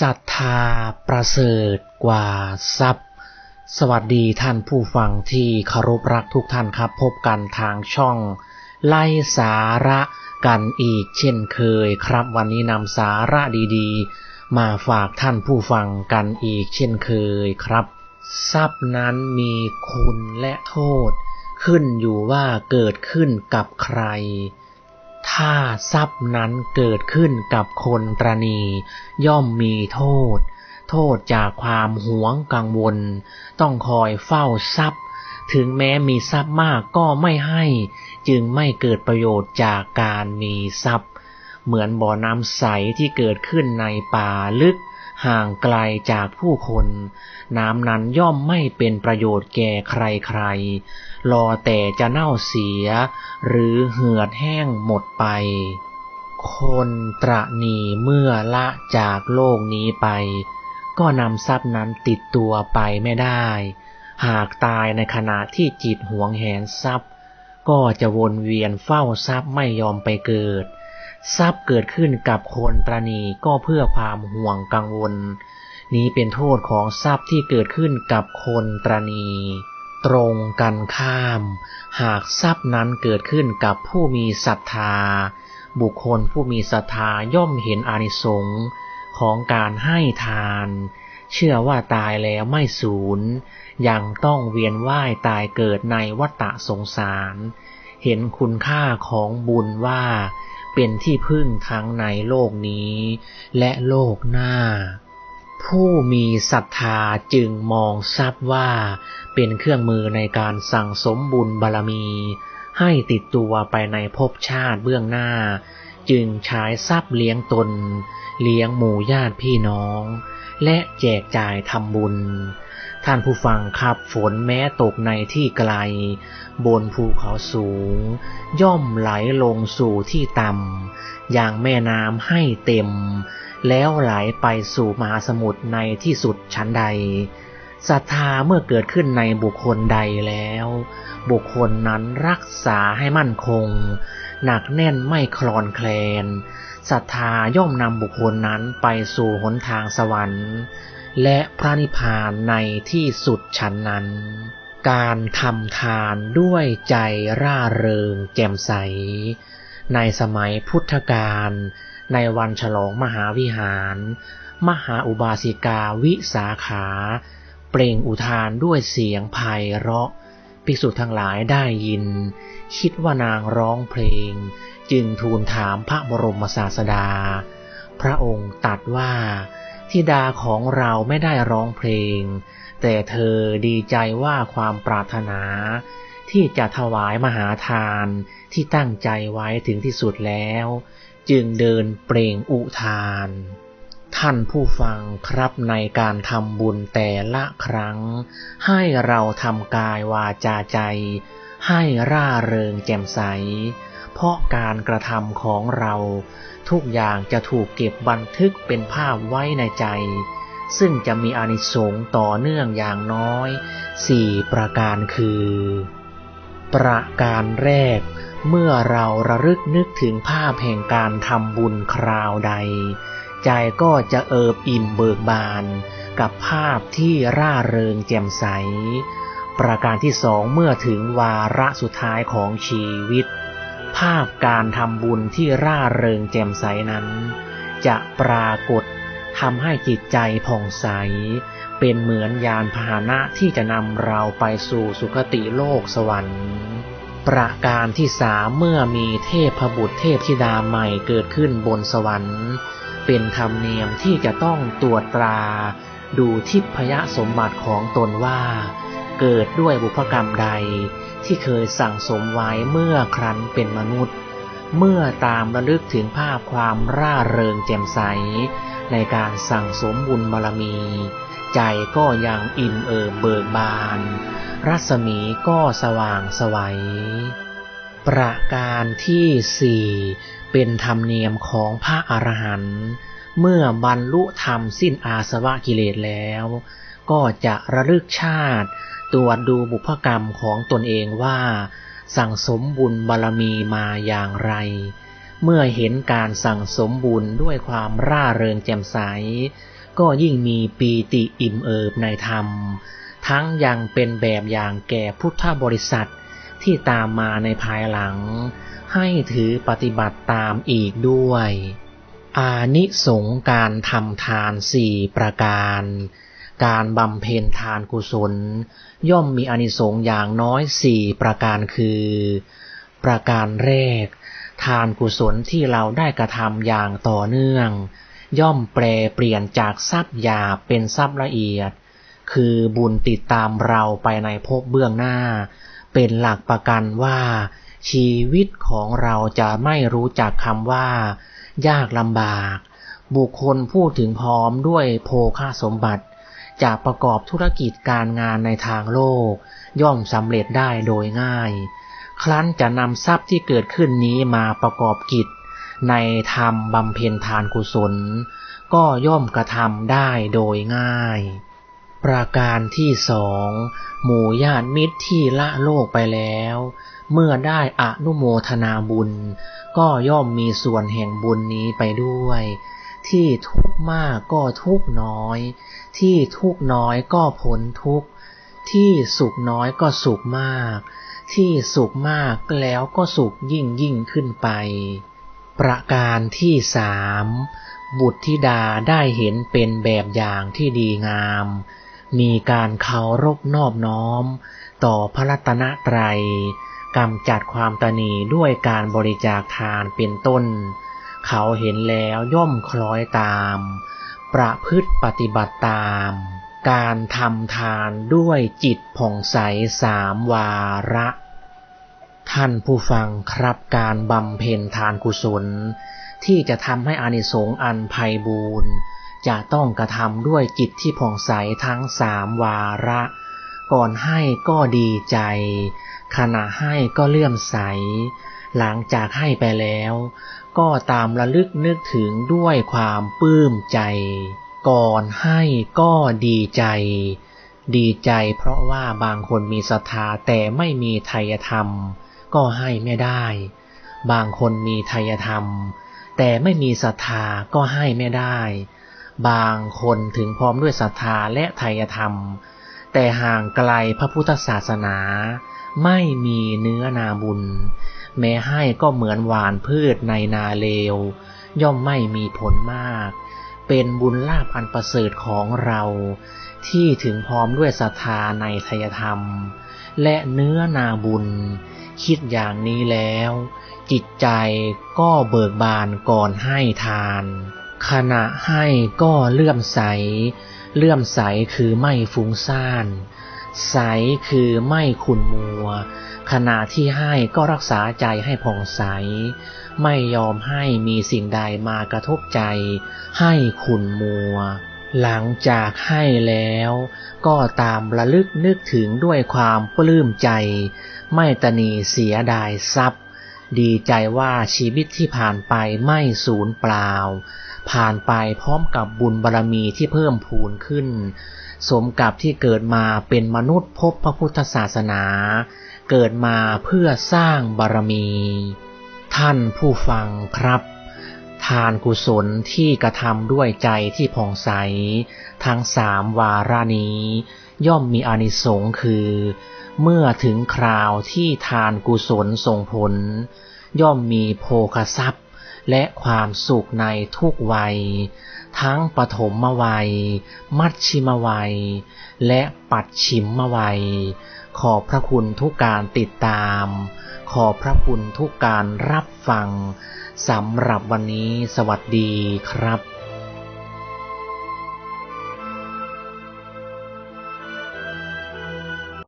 ศรัทธาประเสริฐกว่าทรัพย์ สวัสดีท่านผู้ฟังที่เคารพรักทุกท่านครับ พบกันทางช่อง ไล่สาระกันอีกเช่นเคยครับ วันนี้นำสาระดีๆ มาฝากท่านผู้ฟังกันอีกเช่นเคยครับ ทรัพย์นั้นมีคุณและโทษ ขึ้นอยู่ว่าเกิดขึ้นกับใคร ถ้าทรัพย์นั้นเกิดขึ้นกับคนตรณี ย่อมมีโทษ โทษจากความหวงกังวล ต้องคอยเฝ้าทรัพย์ ถึงแม้มีทรัพย์มากก็ไม่ให้ จึงไม่เกิดประโยชน์จากการมีทรัพย์ เหมือนบ่อน้ำใสที่เกิดขึ้นในป่าลึก ห่างไกลจากผู้คน น้ำนั้นย่อมไม่เป็นประโยชน์แก่ใครๆ รอแต่จะเน่าเสีย หรือเหือดแห้งหมดไป คนตระหนีเมื่อละจากโลกนี้ไป ก็นำทรัพย์นั้นติดตัวไปไม่ได้ หากตายในขณะที่จิตหวงแหนทรัพย์ ก็จะวนเวียนเฝ้าทรัพย์ไม่ยอมไปเกิด ทรัพย์เกิดขึ้นกับคนตรณีก็เพื่อความห่วงกังวล นี้เป็นโทษของทรัพย์ที่เกิดขึ้นกับคนตรณีตรงกันข้าม หากทรัพย์นั้นเกิดขึ้นกับผู้มีศรัทธา บุคคลผู้มีศรัทธาย่อมเห็นอานิสงส์ของการให้ทาน เชื่อว่าตายแล้วไม่สูญยังต้องเวียนว่ายตายเกิดในวัฏสงสาร เห็นคุณค่าของบุญว่า เป็นที่พึ่งทั้งในโลกนี้ และโลกหน้า ผู้มีศรัทธาจึงมองทรัพย์ว่าเป็นเครื่องมือในการสั่งสมบุญบารมี ให้ติดตัวไปในภพชาติเบื้องหน้า จึงใช้ทรัพย์เลี้ยงตน เลี้ยงหมู่ญาติพี่น้อง และแจกจ่ายทำบุญ ท่านผู้ฟังครับฝนแม้ตกในที่ไกล บนภูเขาสูง ย่อมไหลลงสู่ที่ต่ำอย่างแม่น้ำให้เต็ม แล้วไหลไปสู่มหาสมุทรในที่สุดชั้นใดศรัทธาเมื่อเกิดขึ้นในบุคคลใดแล้ว บุคคลนั้นรักษาให้มั่นคง หนักแน่นไม่คลอนแคลน ศรัทธาย่อมนำบุคคลนั้นไปสู่หนทางสวรรค์ และพระนิพพานในที่สุดชั้นนั้น การทำทานด้วยใจร่าเริงแจ่มใส ในสมัยพุทธกาลในวันฉลองมหาวิหาร มหาอุบาสิกาวิสาขา เปล่งอุทานด้วยเสียงไพเราะ ภิกษุทั้งหลายได้ยิน คิดว่านางร้องเพลง จึงทูลถามพระบรมศาสดา พระองค์ตรัสว่าธิดาของเราไม่ได้ร้องเพลง แต่เธอดีใจว่าความปรารถนา ที่จะถวายมหาทานที่ตั้งใจไว้ถึงที่สุดแล้ว จึงเดินเปล่งอุทาน ท่านผู้ฟังครับในการทำบุญแต่ละครั้ง ให้เราทำกายวาจาใจ ให้ร่าเริงแจ่มใส เพราะการกระทำของเรา ทุกอย่างจะถูกเก็บบันทึกเป็นภาพไว้ในใจ ซึ่งจะมีอานิสงส์ต่อเนื่องอย่างน้อยสี่ประการคือ ประการแรก เมื่อเราระลึกนึกถึงภาพแห่งการทำบุญคราวใด ใจก็จะเอิบอิ่มเบิกบาน กับภาพที่ร่าเริงแจ่มใส ประการที่สองเมื่อถึงวาระสุดท้ายของชีวิต ภาพการทำบุญที่ร่าเริงแจ่มใสนั้น จะปรากฏทำให้จิตใจผ่องใส เป็นเหมือนยานพาหนะที่จะนำเราไปสู่สุคติโลกสวรรค์ ประการที่สามเมื่อมีเทพบุตรเทพธิดาใหม่เกิดขึ้นบนสวรรค์ เป็นธรรมเนียมที่จะต้องตรวจตรา ดูทิพยสมบัติของตนว่า เกิดด้วยบุพกรรมใด ที่เคยสั่งสมไว้เมื่อครั้นเป็นมนุษย์ เมื่อตามระลึกถึงภาพความร่าเริงแจ่มใส ในการสั่งสมบุญบารมี ใจก็ยังอิ่มเอิบเบิกบาน รัศมีก็สว่างสวัย ประการที่สี่เป็นธรรมเนียมของพระอรหันต์เมื่อบรรลุธรรมสิ้นอาสวะกิเลสแล้ว ก็จะระลึกชาติ ตรวจดูบุพกรรมของตนเองว่า สั่งสมบุญบารมีมาอย่างไร เมื่อเห็นการสั่งสมบุญด้วยความร่าเริงแจ่มใส ก็ยิ่งมีปีติอิ่มเอิบในธรรม ทั้งยังเป็นแบบอย่างแก่พุทธบริษัทที่ตามมาในภายหลัง ให้ถือปฏิบัติตามอีกด้วย อานิสงการทำทานสี่ประการ การบำเพ็ญทานกุศล ย่อมมีอานิสงส์อย่างน้อยสี่ประการคือ ประการแรก ทานกุศลที่เราได้กระทำอย่างต่อเนื่อง ย่อมแปลเปลี่ยนจากทรัพย์หยาบเป็นทรัพย์ละเอียด คือบุญติดตามเราไปในภพเบื้องหน้า เป็นหลักประกันว่า ชีวิตของเราจะไม่รู้จักคำว่า ยากลำบาก บุคคลพูดถึงพร้อมด้วยโภคาสมบัติ จะประกอบธุรกิจการงานในทางโลก ย่อมสำเร็จได้โดยง่าย ครั้นจะนำทรัพย์ที่เกิดขึ้นนี้มาประกอบกิจ ในธรรมบำเพ็ญทานกุศล ก็ย่อมกระทำได้โดยง่าย ประการที่สองหมู่ญาติมิตรที่ละโลกไปแล้ว เมื่อได้อนุโมทนาบุญ ก็ย่อมมีส่วนแห่งบุญนี้ไปด้วยที่ทุก ข์มากก็ทุกข์น้อย ที่ทุกข์น้อยก็พ้นทุกข์ที่สุขน้อยก็สุขมาก ที่สุขมากแล้วก็สุขยิ่งยิ่งขึ้นไป ประการที่สามบุตรธิดาได้เห็นเป็นแบบอย่างที่ดีงาม มีการเคารพนอบน้อม ต่อพระรัตนตรัยกำจัดความตนีด้วยการบริจาคทานเป็นต้น เขาเห็นแล้วย่อมคล้อยตาม ประพฤติปฏิบัติตาม การทำทานด้วยจิตผ่องใสสามวาระ ท่านผู้ฟังครับการบำเพ็ญทานกุศล ที่จะทำให้อานิสงส์อันไพบูรณ์จะต้องกระทำด้วยจิตที่ผ่องใสทั้งสามวาระ ก่อนให้ก็ดีใจ ขณะให้ก็เลื่อมใส หลังจากให้ไปแล้ว ก็ตามระลึกนึกถึงด้วยความปลื้มใจ ก่อนให้ก็ดีใจ ดีใจเพราะว่าบางคนมีศรัทธาแต่ไม่มีไทยธรรม ก็ให้ไม่ได้ บางคนมีไทยธรรม แต่ไม่มีศรัทธาก็ให้ไม่ได้ บางคนถึงพร้อมด้วยศรัทธาและไทยธรรม แต่ห่างไกลพระพุทธศาสนา ไม่มีเนื้อนาบุญ แม้ให้ก็เหมือนหวานพืชในนาเลว ย่อมไม่มีผลมาก เป็นบุญลาภอันประเสริฐของเรา ที่ถึงพร้อมด้วยศรัทธาในไทยธรรม และเนื้อนาบุญ คิดอย่างนี้แล้ว จิตใจก็เบิกบานก่อนให้ทาน ขณะให้ก็เลื่อมใส เลื่อมใสคือไม่ฟุ้งซ่าน ใสคือไม่ขุ่นมัว ขณะที่ให้ก็รักษาใจให้ผ่องใส ไม่ยอมให้มีสิ่งใดมากระทบใจ ให้ขุ่นมัว หลังจากให้แล้ว ก็ตามระลึกนึกถึงด้วยความปลื้มใจ ไม่ตนีเสียดายทรัพย์ ดีใจว่าชีวิตที่ผ่านไปไม่สูญเปล่า ผ่านไปพร้อมกับบุญบารรมีที่เพิ่มพูนขึ้น สมกับที่เกิดมาเป็นมนุษย์พบพระพุทธศาสนา เกิดมาเพื่อสร้างบารรมี ท่านผู้ฟังครับ ทานกุศลที่กระทำด้วยใจที่ผ่องใส ทั้งสามวารานี้ ย่อมมีอานิสงค์คือ เมื่อถึงคราวที่ทานกุศลส่งผล ย่อมมีโภคทรัพย์ และความสุขในทุกวัย ทั้งปฐมวัย มัชชิมวัย และปัดชิมวัย ขอบพระคุณทุกการติดตาม ขอบพระคุณทุกการรับฟังสำหรับวันนี้สวัสดีครับ